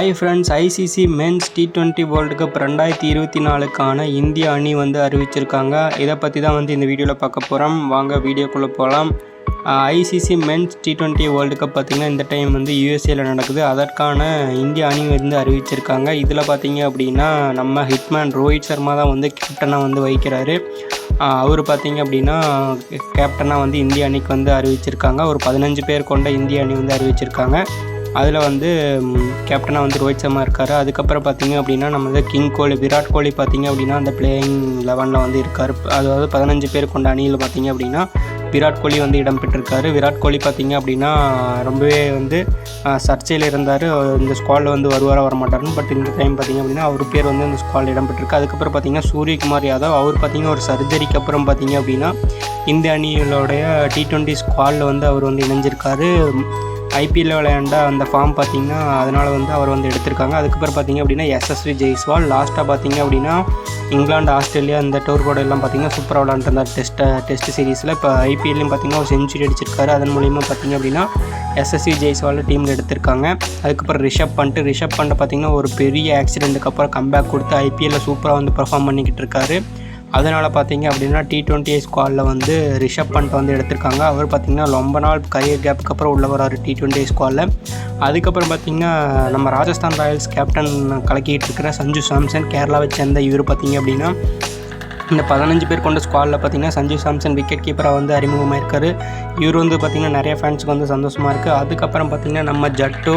Hi friends ICC men's T twenty world cup ரெண்டாயிரத்தி இருபத்தி நாலுக்கான இந்திய அணி வந்து அறிவிச்சிருக்காங்க. இதை பற்றி தான் வந்து இந்த வீடியோவில் பார்க்க போகிறோம் வாங்க வீடியோக்குள்ளே போகலாம் ICC men's T twenty world cup பார்த்திங்கன்னா இந்த டைம் வந்து யூஎஸ்ஏல நடக்குது. அதற்கான இந்திய அணி வந்து அறிவிச்சிருக்காங்க. இதில் பார்த்திங்க அப்படின்னா நம்ம ஹிட்மேன் ரோஹித் சர்மா தான் வந்து கேப்டனாக வந்து வகிக்கிறாரு. அவர் பார்த்திங்க அப்படின்னா கேப்டனாக வந்து இந்திய அணிக்கு வந்து அறிவிச்சிருக்காங்க. ஒரு பதினஞ்சு பேர் கொண்ட இந்திய அணி வந்து அறிவிச்சிருக்காங்க. அதில் வந்து கேப்டனாக வந்து ரோஹித் சர்மா இருக்கார். அதுக்கப்புறம் பார்த்தீங்க அப்படின்னா நம்ம வந்து கிங் கோலி விராட் கோலி பார்த்தீங்க அப்படின்னா அந்த பிளேயிங் லெவனில் வந்து இருக்கார். அதாவது பதினஞ்சு பேர் கொண்ட அணியில் பார்த்தீங்க அப்படின்னா விராட் கோலி வந்து இடம் பெற்றிருக்காரு. விராட் கோலி பார்த்தீங்க அப்படின்னா ரொம்பவே வந்து சர்ச்சையில் இருந்தார். இந்த ஸ்குவாடில் வந்து வருவாரா வர மாட்டார்னு பட் இந்த டைம் பார்த்தீங்க அப்படின்னா அவர் பேர் வந்து இந்த ஸ்குவாடில் இடம் பெற்றிருக்கு. அதுக்கப்புறம் பார்த்தீங்கன்னா சூரியகுமார் யாதவ் அவர் பார்த்தீங்கன்னா ஒரு சர்ஜரிக்கு அப்புறம் பார்த்தீங்க அப்படின்னா இந்த அணியோடைய டி ட்வெண்ட்டி ஸ்குவாடில் வந்து அவர் வந்து இணைஞ்சிருக்காரு. ஐபிஎல்ல விளையாண்ட அந்த ஃபார்ம் பார்த்தீங்கன்னா அதனால் வந்து அவர் வந்து எடுத்திருக்காங்க. அதுக்கப்புறம் பார்த்தீங்க அப்படின்னா எஸ்எஸ்வி ஜெய்ஸ்வால் லாஸ்ட்டாக பார்த்தீங்க அப்படின்னா இங்கிலாந்து ஆஸ்திரேலியா இந்த டூர் கூட எல்லாம் பார்த்தீங்கன்னா சூப்பராக விளாண்டுருந்தார் டெஸ்ட் டெஸ்ட் சீரீஸில் இப்போ ஐபிஎல்லையும் பார்த்தீங்கன்னா ஒரு செஞ்சுரி அடிச்சிருக்காரு. அதன் மூலியமாக பார்த்தீங்க அப்படின்னா எஸ்எஸ்சி ஜெய்ஸ்வாலில் டீமில் எடுத்திருக்காங்க. அதுக்கப்புறம் ரிஷப் பண்ணிட்டு ரிஷப் பண்ணிட்டு பார்த்தீங்கன்னா ஒரு பெரிய ஆக்சிடென்ட்டுக்கு அப்புறம் கம்பேக் கொடுத்து ஐபிஎல்லில் சூப்பராக வந்து பர்ஃபார்ம் பண்ணிக்கிட்டு இருக்காரு. அதனால் பார்த்தீங்க அப்படின்னா டி டுவெண்ட்டி ஸ்குவாடில் வந்து ரிஷப் பண்ட் வந்து எடுத்திருக்காங்க. அவர் பார்த்திங்கன்னா ரொம்ப நாள் கரியர் கேப்புக்கு அப்புறம் உள்ள வராரு டி டுவெண்ட்டி ஸ்குவாடில் அதுக்கப்புறம் பார்த்திங்கன்னா நம்ம ராஜஸ்தான் ராயல்ஸ் கேப்டன் கலக்கிட்டு இருக்கிற சஞ்சு சாம்சன் கேரளாவை சேர்ந்த இவர் பார்த்திங்க அப்படின்னா இந்த பதினஞ்சு பேர் கொண்ட ஸ்குவாடில் பார்த்தீங்கன்னா சஞ்சீவ் சாம்சன் விக்கெட் கீப்பராக வந்து அறிமுகமாயிருக்காரு இவர் வந்து பார்த்திங்கன்னா நிறைய ஃபேன்ஸுக்கு வந்து சந்தோஷமாக இருக்குது அதுக்கப்புறம் பார்த்திங்கன்னா நம்ம ஜட்டு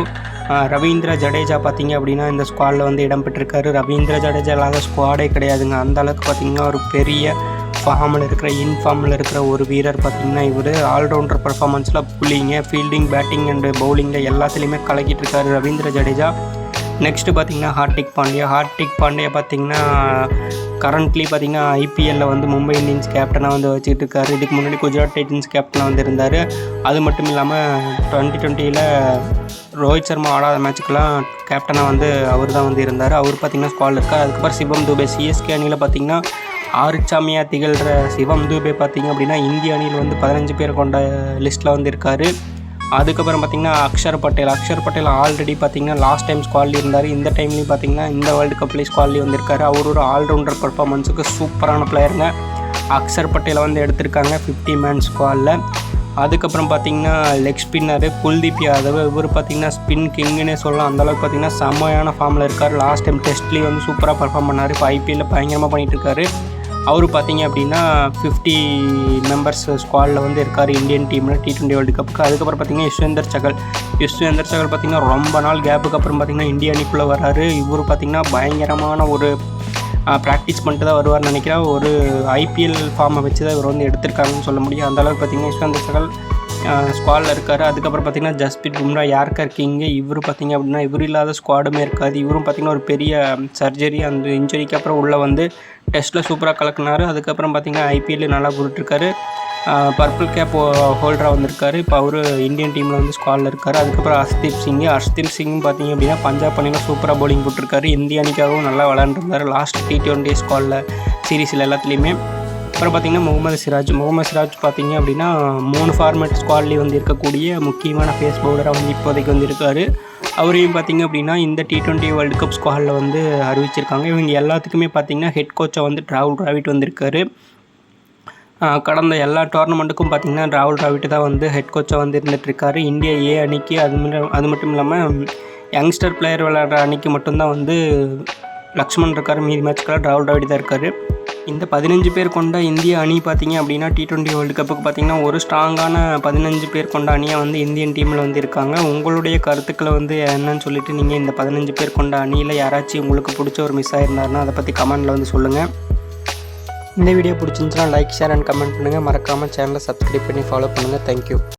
ரவீந்திர ஜடேஜா பார்த்தீங்க அப்படின்னா இந்த ஸ்குவாடில் வந்து இடம் பெற்றிருக்காரு. ரவீந்திர ஜடேஜா இல்லாத ஸ்குவாடே கிடையாதுங்க. அந்த அளவுக்கு பார்த்திங்கன்னா ஒரு பெரிய ஃபார்மில் இருக்கிற இன்ஃபார்மில் இருக்கிற ஒரு வீரர் பார்த்திங்கன்னா இவர் ஆல்ரவுண்டர் பர்ஃபார்மன்ஸில் புள்ளிங்க ஃபீல்டிங் பேட்டிங் அண்டு பவுலிங்கில் எல்லாத்துலேயுமே கலக்கிட்டு இருக்காரு ரவீந்திர ஜடேஜா. நெக்ஸ்ட்டு பார்த்திங்கன்னா ஹார்டிக் பாண்டியா ஹார்டிக் பாண்டியா பார்த்திங்கன்னா கரண்ட்லி பார்த்திங்கன்னா ஐபிஎல்லில் வந்து மும்பை இந்தியன்ஸ் கேப்டனாக வந்து வச்சுக்கிட்டு இருக்காரு இதுக்கு முன்னாடி குஜராத் டைட்டன்ஸ் கேப்டனாக வந்து இருந்தார். அது மட்டும் இல்லாமல் டுவெண்ட்டி டுவெண்ட்டியில் ரோஹித் சர்மா ஆடாத மேட்சுக்கெல்லாம் கேப்டனாக வந்து அவர் தான் வந்து இருந்தார். அவர் பார்த்திங்கன்னா ஸ்குவாடில் இருக்கார். அதுக்கப்புறம் சிவம் துபே சிஎஸ்கே அணியில் பார்த்திங்கன்னா ஆறுச்சாமியாக திகழ்கிற சிவம் துபே பார்த்திங்க அப்படின்னா இந்திய அணியில் வந்து பதினஞ்சு பேர் கொண்ட லிஸ்ட்டில் வந்து இருக்கார். அதுக்கப்புறம் பார்த்திங்கன்னா அக்ஷர் பட்டேல். அக்ஷர் பட்டேல் ஆல்ரெடி பார்த்திங்கன்னா லாஸ்ட் டைம் ஸ்குவாட்லி இருந்தார். இந்த டைம்லேயும் பார்த்திங்கன்னா இந்த வேர்ல்டு கப்லேயும் ஸ்குவாட்லி வந்திருக்காரு. அவர் ஒரு ஆல்ரவுண்டர் பர்ஃபார்மன்ஸுக்கு சூப்பரான பிளேயருங்க அக்ஷர் பட்டேலை வந்து எடுத்திருக்காங்க ஃபிஃப்டி மேன் ஸ்குவாடில் அதுக்கப்புறம் பார்த்திங்கன்னா லெக் ஸ்பின்னரு குல்தீப் யாதவ். இவர் பார்த்திங்கன்னா ஸ்பின் கிங்குன்னே சொல்லலாம். அந்தளவுக்கு பார்த்திங்கன்னா செம்மையான ஃபார்மில் இருக்கார். லாஸ்ட் டைம் டெஸ்ட்லேயும் வந்து சூப்பராக பர்ஃபார்ம் பண்ணார். இப்போ ஐபிஎல்லில் பயங்கரமாக பண்ணிகிட்டு இருக்காரு. அவர் பார்த்தீங்க அப்படின்னா ஃபிஃப்டி மெம்பர்ஸ் ஸ்குவாடில் வந்து இருக்கார் இந்தியன் டீமில் டி டுவெண்ட்டி வேர்ல்டு கப்புக்கு அதுக்கப்புறம் பார்த்தீங்கன்னா யஷ்வேந்தர் சகல். யஷ்வேந்தர் சகல் பார்த்தீங்கன்னா ரொம்ப நாள் கேப்புக்கு அப்புறம் பார்த்திங்கன்னா இந்திய அணிக்குள்ளே வராரு இவர் பார்த்தீங்கன்னா பயங்கரமான ஒரு ப்ராக்டிஸ் பண்ணிட்டு தான் வருவார்னு நினைக்கிறேன். ஒரு ஐபிஎல் ஃபார்மை வச்சு தான் இவர் வந்து எடுத்திருக்காங்கன்னு சொல்ல முடியும். அந்தளவுக்கு பார்த்தீங்கன்னா யஷ்வேந்தர் சகல் ஸ்குவாடில் இருக்கார். அதுக்கப்புறம் பார்த்தீங்கன்னா ஜஸ்பிரிட் பும்ரா யார்கர் கிங்கு இவர் பார்த்திங்க அப்படின்னா இவர் இல்லாத ஸ்குவாடுமே இருக்காது. இவரும் பார்த்திங்கன்னா ஒரு பெரிய சர்ஜரி அந்த இன்ஜுரிக்கு அப்புறம் உள்ளே வந்து டெஸ்ட்டில் சூப்பராக கலக்குனார். அதுக்கப்புறம் பார்த்திங்கன்னா ஐபிஎல்லு நல்லா போட்டுருக்காரு பர்பிள் கேப் ஹோல்டராக வந்திருக்காரு. இப்போ அவர் இந்தியன் டீமில் வந்து ஸ்குவாடில் இருக்கார். அதுக்கப்புறம் அஸ்தீப் சிங் ஹர்ஷ்தீப் சிங் பார்த்திங்க அப்படின்னா பஞ்சாப் அணியில் சூப்பராக பவுலிங் போட்டிருக்காரு இந்திய அணிக்காகவும் நல்லா விளாண்டுருந்தார் லாஸ்ட் டி ட்வெண்ட்டி ஸ்குவாடில் சீரீஸில் எல்லாத்துலேயுமே. அப்புறம் பார்த்திங்கன்னா முகமது சிராஜ். முகமது சிராஜ் பார்த்திங்க அப்படின்னா மூணு ஃபார்மேட் ஸ்குவாட்லேயும் வந்து இருக்கக்கூடிய முக்கியமான ஃபேஸ் பவுலராக வந்து இப்போதைக்கு வந்து இருக்கார் அவரையும் பார்த்திங்க அப்படின்னா இந்த டி ட்வெண்ட்டி வேர்ல்டு கப் ஸ்குவாடில் வந்து அறிவிச்சிருக்காங்க. இவங்க எல்லாத்துக்குமே பார்த்திங்கன்னா ஹெட் கோச்சாக வந்து ட்ராவல் டிராவிட் வந்திருக்காரு. கடந்த எல்லா டோர்னமெண்ட்டுக்கும் பார்த்திங்கன்னா ராகுல் டிராவிட் தான் வந்து ஹெட் கோச்சாக வந்து இருந்துகிட்ருக்காரு இந்தியா ஏ அணிக்கு அது அது மட்டும் இல்லாமல் யங்ஸ்டர் பிளேயர் விளையாடுற அணிக்கு மட்டும்தான் வந்து லக்ஷ்மண் இருக்கார். மீதி மேட்ச்க்கெல்லாம் ராகுல் டிராவிட் தான் இருக்கார். இந்த பதினஞ்சு பேர் கொண்ட இந்திய அணி பார்த்திங்க அப்படின்னா டி ட்வெண்ட்டி வேர்ல்டு கப்புக்கு பார்த்திங்கன்னா ஒரு ஸ்ட்ராங்கான பதினஞ்சு பேர் கொண்ட அணியாக வந்து இந்தியன் டீமில் வந்து இருக்காங்க. உங்களுடைய கருத்துக்களை வந்து என்னன்னு சொல்லிட்டு நீங்கள் இந்த பதினஞ்சு பேர் கொண்ட அணியில் யாராச்சும் உங்களுக்கு பிடிச்ச ஒரு மிஸ் ஆயிருந்தாருன்னா அதை பற்றி கமெண்ட்டில் வந்து சொல்லுங்கள் இந்த வீடியோ பிடிச்சிருந்துச்சுன்னா லைக் ஷேர் அண்ட் கமெண்ட் பண்ணுங்கள் மறக்காமல் சேனலை சப்ஸ்கிரைப் பண்ணி ஃபாலோ பண்ணுங்கள் தேங்க்யூ